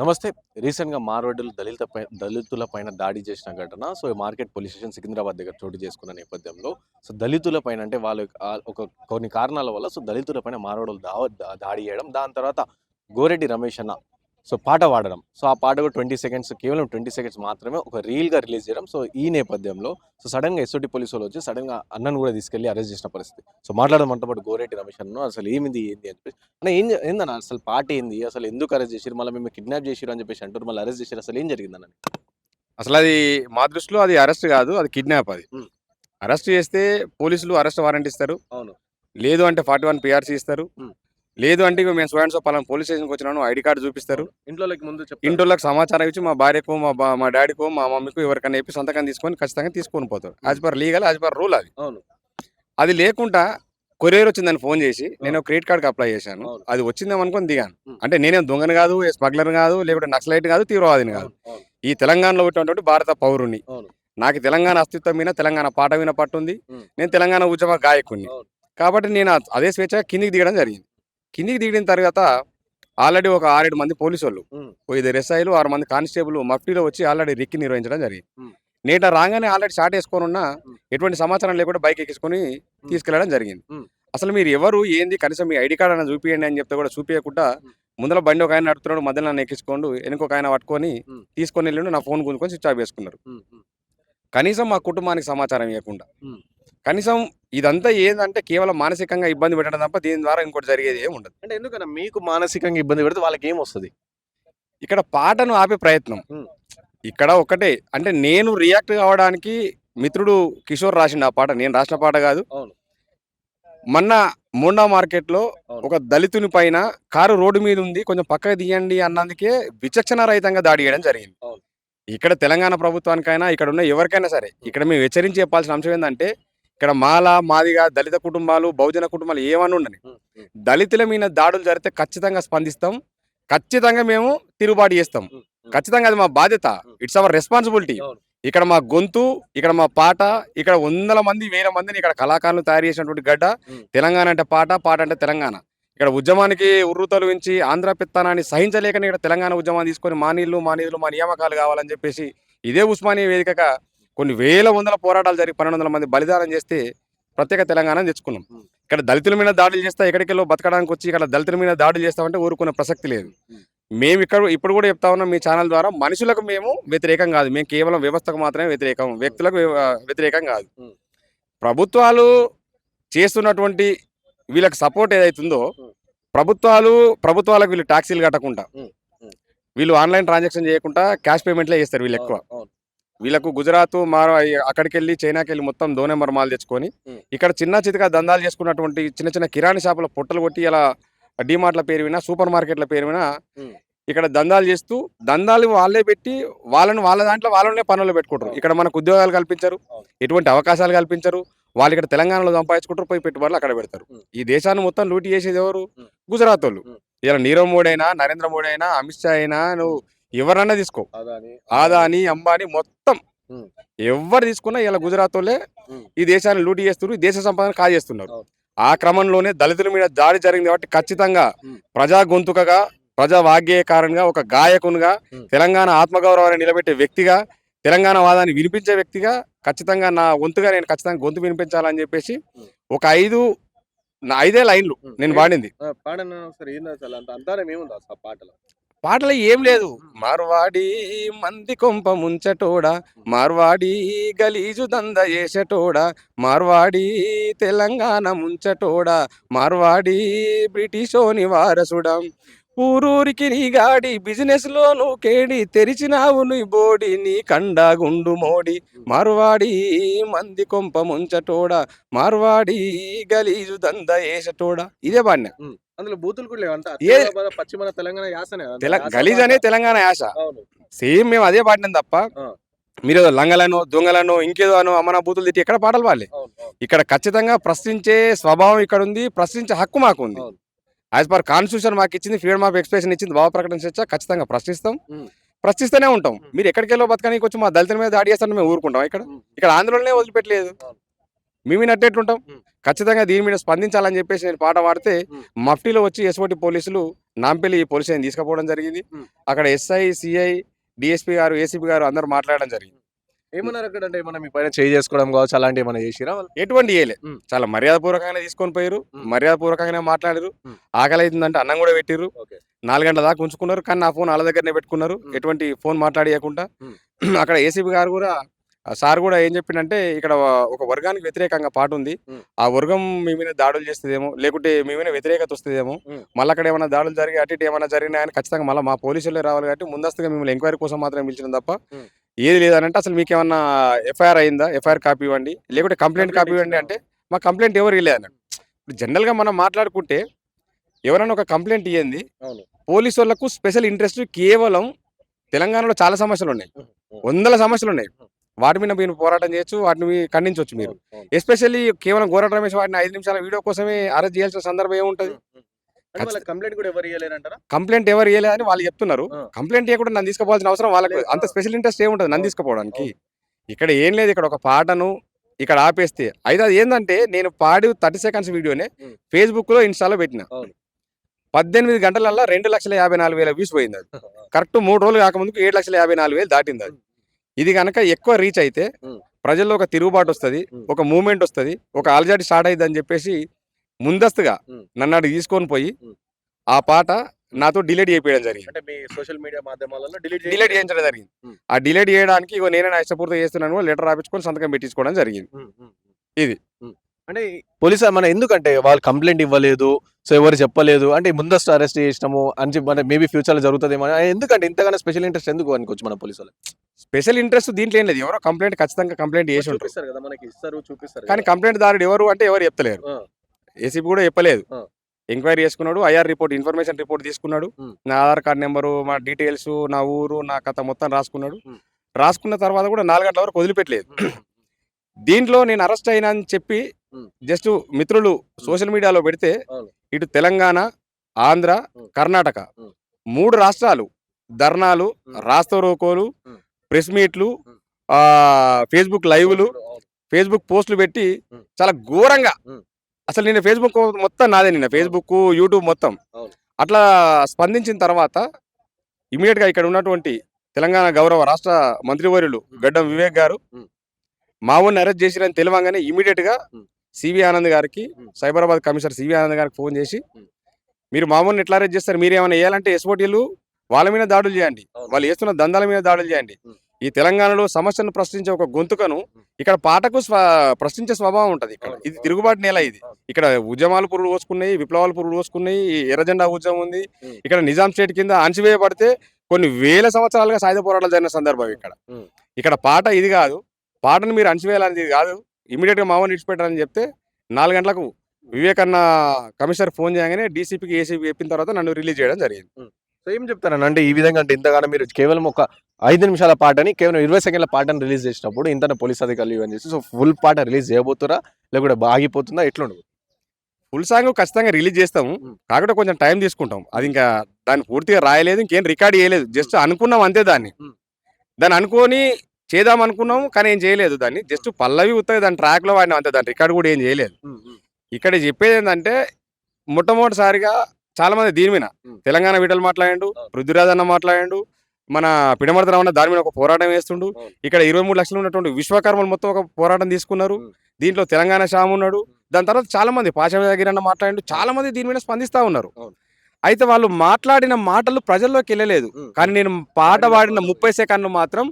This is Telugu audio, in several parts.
నమస్తే. రీసెంట్గా మార్వాడులు దళిత దళితుల పైన దాడి చేసిన ఘటన. సో ఈ మార్కెట్ పోలీస్ స్టేషన్ సికింద్రాబాద్ దగ్గర చోటు చేసుకున్న నేపథ్యంలో సో దళితుల పైన అంటే వాళ్ళ ఒక కొన్ని కారణాల వల్ల సో దళితుల పైన మార్వాడులు దా- దాడి చేయడం. దాని తర్వాత గోరెడ్డి రమేష్ అన్న సో పాట పాడడం సో ఆ పాట కూడా ట్వంటీ సెకండ్స్ కేవలం ట్వంటీ సెకండ్స్ మాత్రమే ఒక రీల్గా రిలీజ్ చేయడం. సో ఈ నేపథ్యంలో సో సడన్గా ఎస్ఓటి పోలీసు వాళ్ళు వచ్చి సడన్గా అన్నను కూడా తీసుకెళ్ళి అరెస్ట్ చేసిన పరిస్థితి. సో మాట్లాడడం మనతో పాటు గోరెడ్డి రమేష్ అన్న అసలు ఏమిది ఏంది అని చెప్పేసి. అన్న ఏం ఏందన్న అసలు పాట ఏంది అసలు ఎందుకు అరెస్ట్ చేసిరు మళ్ళీ మేము కిడ్నాప్ చేసిరు అని చెప్పేసి అంటారు మళ్ళీ అరెస్ట్ చేసిరు అసలు ఏం జరిగిందన్న అసలు అది మా దృష్టిలో అది అరెస్ట్ కాదు అది కిడ్నాప్ అది. అరెస్ట్ చేస్తే పోలీసులు అరెస్ట్ వారెంట్ ఇస్తారు. అవును. లేదు అంటే ఫార్టీ వన్ పిఆర్సీ ఇస్తారు. లేదు అంటే ఇక మేము స్టూడెంట్స్ పలానా పోలీస్ స్టేషన్కి వచ్చినాను ఐడి కార్డు చూపిస్తారు. ఇంట్లోకి ముందు. ఇంటోళ్ళకి సమాచారం ఇచ్చి మా భార్యకు మా మా డాడీకో మా మమ్మీకో ఎవరికైనా చెప్పి సంతకం తీసుకొని ఖచ్చితంగా తీసుకొని పోతారు. As per legal as per rule అది. అవును. అది లేకుండా కొరియర్ వచ్చిందని ఫోన్ చేసి నేను క్రెడిట్ కార్డ్కి అప్లై చేశాను. అది వచ్చిందేమో అనుకొని దిగాను. అంటే నేనేం దొంగను కాదు స్మగ్లర్ కాదు లేకుంటే నక్సలైట్ కాదు తీవ్రవాదిని కాదు. ఈ తెలంగాణలో ఉన్నటువంటి భారత పౌరుని. నాకు తెలంగాణ అస్తిత్వం మీద తెలంగాణ పాట మీద పట్టుంది. నేను తెలంగాణ ఉద్యమ గాయకుడిని. కాబట్టి నేను అదే స్వేచ్ఛ కిందికి దిగడం జరిగింది. కిందికి దిగిన తర్వాత ఆల్రెడీ ఒక ఆరేడు మంది పోలీసు వాళ్ళు ఇద్దరు ఎస్ఐలు ఆరు మంది కానిస్టేబుల్ మఫ్టీలో వచ్చి ఆల్రెడీ రిక్కి నిర్వహించడం జరిగింది. నేట రాగానే ఆల్రెడీ షార్ట్ వేసుకొని ఉన్న. ఎటువంటి సమాచారం లేకుండా బైక్ ఎక్కించుకొని తీసుకెళ్ళడం జరిగింది. అసలు మీరు ఎవరు ఏంది కనీసం మీ ఐడి కార్డ్ అయినా చూపియండి అని చెప్తే కూడా చూపించకుండా. ముందర బండి ఒక ఆయన నడుపుతున్నాడు మధ్యలో నన్ను ఎక్కించుకోండు వెనుక ఆయన పట్టుకొని. తీసుకొని వెళ్ళి నా ఫోన్ గుంజుకొని స్విచ్ ఆఫ్ చేసుకున్నారు కనీసం మా కుటుంబానికి సమాచారం ఇవ్వకుండా. కనీసం ఇదంతా ఏంటంటే కేవలం మానసికంగా ఇబ్బంది పెట్టడం తప్ప దీని ద్వారా ఇంకోటి జరిగేది ఏమి ఉండదు అంటే ఎందుకన్నా మీకు మానసికంగా ఇబ్బంది పెడితే వాళ్ళకి ఏం వస్తుంది ఇక్కడ పాటను ఆపే ప్రయత్నం. ఇక్కడ ఒకటే అంటే నేను రియాక్ట్ కావడానికి మిత్రుడు కిషోర్ రాసిండు ఆ పాట నేను రాసిన పాట కాదు. మొన్న మోండా మార్కెట్లో. ఒక దళితుని పైన కారు రోడ్డు మీద ఉంది కొంచెం పక్కకు తీయండి అన్నందుకే విచక్షణ రహితంగా దాడి చేయడం జరిగింది. ఇక్కడ తెలంగాణ ప్రభుత్వానికైనా ఇక్కడ ఉన్న ఎవరికైనా సరే ఇక్కడ మేము హెచ్చరించి చెప్పాల్సిన అంశం ఏంటంటే ఇక్కడ మాల మాదిగా దళిత కుటుంబాలు బహుజన కుటుంబాలు ఏమని ఉండని. దళితుల మీద దాడులు జరిగితే ఖచ్చితంగా స్పందిస్తాం. ఖచ్చితంగా మేము తిరుగుబాటు చేస్తాం. ఖచ్చితంగా అది మా బాధ్యత. It's our responsibility. ఇక్కడ మా గొంతు ఇక్కడ మా పాట ఇక్కడ వందల మంది వేల మందిని ఇక్కడ కళాకారులు తయారు చేసినటువంటి గడ్డ. తెలంగాణ అంటే పాట పాట అంటే తెలంగాణ. ఇక్కడ ఉద్యమానికి ఉర్రూతలు వించి ఆంధ్ర పెత్తనాన్ని సహించలేకనే ఇక్కడ తెలంగాణ ఉద్యమాన్ని తీసుకొని మా నీళ్ళు మా నిధులు మా నియామకాలు కావాలని చెప్పేసి ఇదే ఉస్మానియా వేదికగా కొన్ని వేల వందల పోరాటాలు జరిగి పన్నెండు వందల మంది బలిదానం చేస్తే ప్రత్యేక తెలంగాణ తెచ్చుకున్నాం. ఇక్కడ దళితుల మీద దాడులు చేస్తా ఎక్కడికెళ్ళో బతకడానికి వచ్చి ఇక్కడ దళితుల మీద దాడులు చేస్తామంటే ఊరుకునే ప్రసక్తి లేదు. మేము ఇక్కడ ఇప్పుడు కూడా చెప్తా ఉన్నాం మీ ఛానల్ ద్వారా మనుషులకు మేము వ్యతిరేకం కాదు మేము కేవలం వ్యవస్థకు మాత్రమే వ్యతిరేకం వ్యక్తులకు వ్య- వ్యతిరేకం కాదు. ప్రభుత్వాలు చేస్తున్నటువంటి వీళ్ళకి సపోర్ట్ ఏదైతుందో. ప్రభుత్వాలు ప్రభుత్వాలకు వీళ్ళు ట్యాక్సీలు కట్టకుండా. వీళ్ళు ఆన్లైన్ ట్రాన్సాక్షన్ చేయకుండా క్యాష్ పేమెంట్లే చేస్తారు వీళ్ళు ఎక్కువ. వీళ్ళకు గుజరాత్ మా అక్కడికి వెళ్ళి చైనాకి వెళ్ళి మొత్తం దోనె మర్మాలు తెచ్చుకొని. ఇక్కడ చిన్న చితగా దందాలు చేసుకున్నటువంటి చిన్న చిన్న కిరాణి షాపుల పొట్టలు కొట్టి ఇలా డిమార్ట్ల పేరు వినా సూపర్ మార్కెట్ల పేరు వినా. ఇక్కడ దందాలు చేస్తూ దందాలు వాళ్ళే పెట్టి వాళ్ళని వాళ్ళ దాంట్లో వాళ్ళనే పనులు పెట్టుకుంటారు ఇక్కడ మనకు ఉద్యోగాలు కల్పించరు. ఎటువంటి అవకాశాలు కల్పించరు వాళ్ళు ఇక్కడ తెలంగాణలో సంపాదించుకుంటారు పోయి పెట్టుబడులు అక్కడ పెడతారు. ఈ దేశాన్ని మొత్తం లూటీ చేసేది ఎవరు. గుజరాత్ వాళ్ళు. ఇలా నీరవ్ మోడీ అయినా నరేంద్ర మోడీ అయినా అమిత్ షా అయినా నువ్వు ఎవరన్నా తీసుకో ఆదాని అంబానీ మొత్తం. ఎవరు తీసుకున్నా ఇలా గుజరాత్ వాళ్ళే. ఈ దేశాన్ని లూటీ చేస్తున్నారు దేశ సంపదను కాజేస్తున్నారు. ఆ క్రమంలోనే దళితుల మీద దాడి జరిగింది కాబట్టి ఖచ్చితంగా. ప్రజా గొంతుకగా ప్రజా వాగ్గేయకారునిగా ఒక గాయకునిగా. తెలంగాణ ఆత్మగౌరవాన్ని నిలబెట్టే వ్యక్తిగా తెలంగాణ వాదాన్ని వినిపించే వ్యక్తిగా ఖచ్చితంగా నా వంతుగా నేను ఖచ్చితంగా గొంతు వినిపించాలని చెప్పేసి. ఒక ఐదు ఐదే లైన్లు. నేను పాడింది పాటలు ఏం లేదు. మార్వాడి మంది కొంప ముంచటోడా మార్వాడి గలీజు దంద చేసటోడా మార్వాడి తెలంగాణ ముంచటోడా మార్వాడి బ్రిటిషోని వారసుడం ఊరూరికి నీ గాడి బిజినెస్లో నువ్వు కేడి తెరిచినావు నీ బోడి నీ కండా గుండు మోడి. మార్వాడి మంది కొంప ముంచటోడా మార్వాడి గలీజు దంద వేసటోడా ఇదే బాణ్య. అందులో బూతులు కూడా లేవు అంత ఏ- అత్యవసర పశ్చిమ తెలంగాణ యాసనే గలీజ్. అనే తెలంగాణ యాస. సేమ్ మేము అదే పాడినాం తప్ప. మీరు లంగలను దొంగలను ఇంకేదో అను అమ్మన బూతులు తిట్టి ఎక్కడ పాటలు పాడలే. ఇక్కడ ఖచ్చితంగా ప్రశ్నించే స్వభావం ఇక్కడ ఉంది ప్రశ్నించే హక్కు మాకు ఉంది. యాజ్ పర్ కాన్స్టిట్యూషన్ మాకు ఇచ్చింది ఫ్రీడమ్ ఆఫ్ ఎక్స్ప్రెషన్ ఇచ్చింది భావ ప్రకటన స్వేచ్ఛ ఖచ్చితంగా ప్రశ్నిస్తాం. ప్రశ్నిస్తూనే ఉంటాం మీరు ఎక్కడికి వెళ్ళో బతకడానికి వచ్చి మా దళితుల మీద దాడి చేస్తారని మేము ఊరుకుంటాం ఇక్కడ. ఇక్కడ ఆంధ్రలోనే వదిలిపెట్టలేదు మేము ఉమ్. ఖచ్చితంగా దీని మీద స్పందించాలని చెప్పేసి నేను పాట పాడితే. మఫ్టీలో వచ్చి ఎస్ఓటి పోలీసులు నాంపల్లి పోలీస్ తీసుకుపోవడం జరిగింది. అక్కడ ఎస్ఐ సిఐ డిఎస్పీ గారు ఏసీపీ గారు అందరూ మాట్లాడడం జరిగింది ఏమన్నారు అక్కడ అంటే ఏమన్నా మీ పైన చేయి చేసుకోవడం కావచ్చు అలాంటి ఏమైనా చేసిరా? ఎటువంటి చేయలే. చాలా మర్యాదపూర్వకంగానే తీసుకొని పోయారు. మర్యాదపూర్వకంగానే మాట్లాడారు. ఆకలి అవుతుందంటే అన్నం కూడా పెట్టిర్రు. నాలుగు గంటల దాకా ఉంచుకున్నారు కానీ నా ఫోన్ వాళ్ళ దగ్గరనే పెట్టుకున్నారు. ఎటువంటి ఫోన్ మాట్లాడియకుండా. అక్కడ ఏసీబీ గారు కూడా సార్ కూడా ఏం చెప్పిండంటే ఇక్కడ ఒక వర్గానికి వ్యతిరేకంగా పాట ఉంది. ఆ వర్గం మీ మీద దాడులు చేస్తుందేమో లేకుంటే మీ మీద వ్యతిరేకత వస్తుందేమో. మళ్ళీ అక్కడ ఏమైనా దాడులు జరిగి అటు ఇటు ఏమైనా జరిగినాయని ఖచ్చితంగా మళ్ళీ మా పోలీసులే రావాలి కాబట్టి ముందస్తుగా మిమ్మల్ని ఎంక్వైరీ కోసం మాత్రమే పిలిచిన తప్ప. ఏది లేదనంటే అసలు మీకు ఏమన్నా ఎఫ్ఐఆర్ అయిందా? ఎఫ్ఐఆర్ కాపీ ఇవ్వండి. లేకుంటే కంప్లైంట్ కాపీ ఇవ్వండి అంటే మా కంప్లైంట్ ఎవరు ఇవ్వలేదు అన్నాడు ఇప్పుడు జనరల్గా మనం మాట్లాడుకుంటే ఎవరైనా ఒక కంప్లైంట్ ఇవ్వండి పోలీసు వాళ్ళకు స్పెషల్ ఇంట్రెస్ట్ కేవలం తెలంగాణలో చాలా సమస్యలు ఉన్నాయి. వందల సమస్యలు ఉన్నాయి. వాటి మీద మీరు పోరాటం చేయొచ్చు వాటిని ఖండించవచ్చు మీరు. ఎస్పెషల్లీ కేవలం గోరట రమేష్ వాటిని ఐదు నిమిషాల వీడియో కోసమే అరెస్ట్ చేయాల్సిన సందర్భం ఏముంటది ఉమ్. ఉమ్. అంటే వాళ్ళ కంప్లైంట్ ఎవరు ఎవరు ఇవ్వలేదని వాళ్ళు చెప్తున్నారు. కంప్లైంట్ ఇవ్వకుండా నన్ను తీసుకోవాల్సిన అవసరం వాళ్ళకి. అంత స్పెషల్ ఇంట్రెస్ట్ ఏముంటది నన్ను అవును. ఇక్కడ ఏం లేదు ఇక్కడ ఒక పాటను ఇక్కడ ఆపేస్తే అయితే అది ఏంటంటే నేను పాడి థర్టీ సెకండ్స్ వీడియోనే. ఫేస్బుక్లో ఇన్స్టాలో పెట్టిన. పద్దెనిమిది గంటలల్లా రెండు లక్షల యాభై నాలుగు వేల వ్యూస్ పోయింది అది కరెక్ట్ మూడు రోజులు కాకముందుకు ఏడు లక్షల యాభై నాలుగు వేలు దాటింది అది ఇది కనుక ఎక్కువ రీచ్ అయితే. ప్రజల్లో ఒక తిరుగుబాటు వస్తుంది. ఒక మూమెంట్ వస్తుంది ఒక అలజడి స్టార్ట్ అయ్యింది అని చెప్పేసి ముందస్తుగా. నన్ను అడిగి తీసుకొని పోయి. ఆ పాట నాతో డిలీట్ చేయడం జరిగింది. అంటే మీ సోషల్ మీడియా మాధ్యమాలలో డిలీట్ డిలీట్ చేయించడం జరిగింది. ఆ డిలీట్ చేయడానికి ఇగో నేనే నా ఇష్టపూర్తి చేస్తున్నాను లెటర్ రాపించుకొని సంతకం పెట్టించుకోవడం జరిగింది. ఇది. అంటే పోలీసు మన ఎందుకంటే వాళ్ళు కంప్లైంట్ ఇవ్వలేదు సో ఎవరు చెప్పలేదు అంటే ముందస్తు అరెస్ట్ చేసినాము అని చెప్పి అంటే మేబీ ఫ్యూచర్లో జరుగుతుందేమో ఎందుకంటే ఇంతగానో స్పెషల్ ఇంట్రెస్ట్ ఎందుకు అనుకోవచ్చు మన పోలీసు స్పెషల్ ఇంట్రెస్ట్ దీంట్లో ఏం లేదు. ఎవరో కంప్లైంట్ ఖచ్చితంగా కంప్లైంట్ చేసి ఉంటారు. చూపిస్తారు కదా మనకి ఇస్తారు చూపిస్తారు కానీ కంప్లైంట్ దారుడు ఎవరు అంటే ఎవరు చెప్తలేరు. ఏసీపీ కూడా చెప్పలేదు. ఎంక్వైరీ చేసుకున్నాడు ఐఆర్ రిపోర్ట్ ఇన్ఫర్మేషన్ రిపోర్ట్ తీసుకున్నాడు. నా ఆధార్ కార్డ్ నెంబరు మా డీటెయిల్స్ నా ఊరు నా కథ మొత్తం రాసుకున్నాడు. రాసుకున్న తర్వాత కూడా నాలుగు గంటల వరకు వదిలిపెట్టలేదు దీంట్లో నేను అరెస్ట్ అయినా అని చెప్పి. జస్ట్ మిత్రులు సోషల్ మీడియాలో పెడితే. ఇటు తెలంగాణ ఆంధ్ర. కర్ణాటక. మూడు రాష్ట్రాలు ధర్నాలు ఉమ్. రాస్తరోకోలు ఉమ్. ప్రెస్ మీట్లు ఫేస్బుక్ లైవ్లు. ఫేస్బుక్ పోస్టులు పెట్టి. చాలా ఘోరంగా. అసలు నేను ఫేస్బుక్ మొత్తం నాదే నిన్న ఫేస్బుక్ యూట్యూబ్ మొత్తం. అట్లా స్పందించిన తర్వాత ఇమీడియట్గా ఇక్కడ ఉన్నటువంటి తెలంగాణ గౌరవ రాష్ట్ర మంత్రివర్యులు. గడ్డం వివేక్ గారు ఉమ్. మావోని అరెస్ట్ చేసిరని తెలియగానే ఇమీడియట్గా ఉమ్. సివి ఆనంద్ గారికి. సైబరాబాద్ కమిషనర్ సివి ఆనంద్ గారికి ఫోన్ చేసి. మీరు మామూలు ఎట్లా అరెస్ట్ చేస్తారు మీరు ఏమైనా వేయాలంటే ఎస్ఓటీలు వాళ్ళ మీద దాడులు చేయండి. వాళ్ళు వేస్తున్న దందాల మీద దాడులు చేయండి. ఈ తెలంగాణలో సమస్యను ప్రశ్నించే ఒక గొంతుకను. ఇక్కడ పాటకు స్వ ప్రశ్నించే స్వభావం ఉంటది ఇక్కడ ఇది. తిరుగుబాటు నేల ఇది. ఇక్కడ ఉద్యమాలు పురుడు పోసుకున్నాయి విప్లవాలు పురుడు పోసుకున్నాయి ఈ ఎర్రజెండా ఉద్యమం ఉంది. ఇక్కడ నిజాం స్టేట్ కింద అణచివేయబడితే కొన్ని వేల సంవత్సరాలుగా సాయుధ పోరాటాలు జరిగిన సందర్భం ఇక్కడ. ఇక్కడ పాట ఇది కాదు పాటను మీరు అణచివేయాలనేది ఇది కాదు ఇమీడియట్గా మామూలు విడిచిపెట్టాలని చెప్తే నాలుగు గంటలకు వివేకన్న కమిషనర్ ఫోన్ చేయగానే డీసీపీకి ఏసీపీ చెప్పిన తర్వాత నన్ను రిలీజ్ చేయడం జరిగింది సో ఏం చెప్తాను అంటే ఈ విధంగా అంటే ఇంతగానో మీరు కేవలం ఒక ఐదు నిమిషాల పాటని కేవలం ఇరవై సెకండ్ల పాటని రిలీజ్ చేసినప్పుడు ఇంత పోలీస్ అధికారులు ఇవన్నీ చేసి సో ఫుల్ పాట రిలీజ్ చేయబోతురా? లేకుంటే ఆగిపోతుందా ఎట్లుండదు? ఫుల్ సాంగ్ ఖచ్చితంగా రిలీజ్ చేస్తాము. కాకపోతే కొంచెం టైం తీసుకుంటాం. అది ఇంకా దాన్ని పూర్తిగా రాయలేదు ఇంకేం రికార్డ్ చేయలేదు. జస్ట్ అనుకున్నాం అంతే దాన్ని. దాన్ని అనుకొని చేద్దాం అనుకున్నాం కానీ ఏం చేయలేదు దాన్ని. జస్ట్ పల్లవి ఉత్తగా దాని ట్రాక్లో వాడినాం అంతే దాని రికార్డ్ కూడా ఏం చేయలేదు. ఇక్కడ చెప్పేది ఏంటంటే మొట్టమొదటిసారిగా చాలా మంది దీని మీద. తెలంగాణ విటలు మాట్లాడిండు. పృథ్వీరాజ్ అన్న మాట్లాడిండు మన పిడమర్త రమణ దాని మీద ఒక పోరాటం వేస్తుండు. ఇక్కడ ఇరవై మూడు లక్షలు ఉన్నటువంటి విశ్వకర్మలు మొత్తం ఒక పోరాటం తీసుకున్నారు. దీంట్లో తెలంగాణ శ్యామ్ ఉన్నాడు దాని తర్వాత చాలా మంది పాశవ దగ్గర అన్న మాట్లాడిండు చాలా మంది దీని మీద స్పందిస్తా ఉన్నారు. అయితే వాళ్ళు మాట్లాడిన మాటలు ప్రజల్లోకి వెళ్ళలేదు కానీ నేను పాట పాడిన. ముప్పై సెకండ్లు మాత్రం.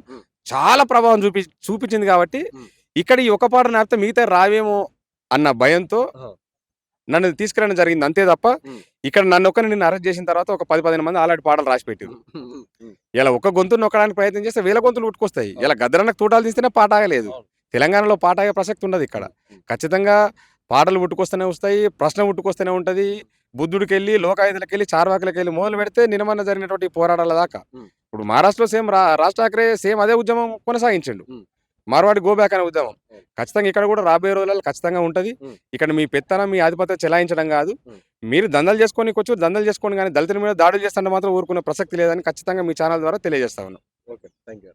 చాలా ప్రభావం చూపి చూపించింది కాబట్టి. ఇక్కడ ఈ ఒక పాట నేపితే మిగతా రావేమో అన్న భయంతో. నన్ను తీసుకురావడం జరిగింది అంతే తప్ప. ఇక్కడ నన్ను ఒక్కరిని నేను అరెస్ట్ చేసిన తర్వాత ఒక పది పదిహేను మంది అలాంటి పాటలు రాసి పెట్టారు ఇలా ఒక గొంతు నొక్కడానికి ప్రయత్నం చేస్తే వేల గొంతులు ఉట్టుకొస్తాయి. ఇలా గద్దరన్నకు తూటాలు తీస్తేనే పాట ఆగలేదు. తెలంగాణలో పాట ఆగే ప్రసక్తి ఉండదు ఇక్కడ. ఖచ్చితంగా పాటలు పుట్టుకొస్తూనే వస్తాయి ప్రశ్న పుట్టుకొస్తూనే ఉంటది. బుద్ధుడికి వెళ్ళి లోకాయుధులకి వెళ్ళి చార్వాకులకి వెళ్ళి మొదలు పెడితే నినమన్న జరిగినటువంటి పోరాటాల దాకా. ఇప్పుడు మహారాష్ట్రలో సేమ్ రా రాజ్ ఠాక్రే సేమ్ అదే ఉద్యమం కొనసాగించండు. మార్వాడి గోబ్యాక్ అనే ఉద్యమం. ఖచ్చితంగా ఇక్కడ కూడా రాబోయే రోజులలో ఖచ్చితంగా ఉంటది. ఇక్కడ మీ పెత్తనం మీ ఆధిపత్యం చెలాయించడం కాదు. మీరు దందలు చేసుకొని వచ్చు దందలు చేసుకోండి కానీ దళితుల మీద దాడులు చేస్తుంటే మాత్రం ఊరుకునే ప్రసక్తి లేదని ఖచ్చితంగా మీ ఛానల్ ద్వారా తెలియజేస్తా ఉన్నాం ఓకే థ్యాంక్ యూ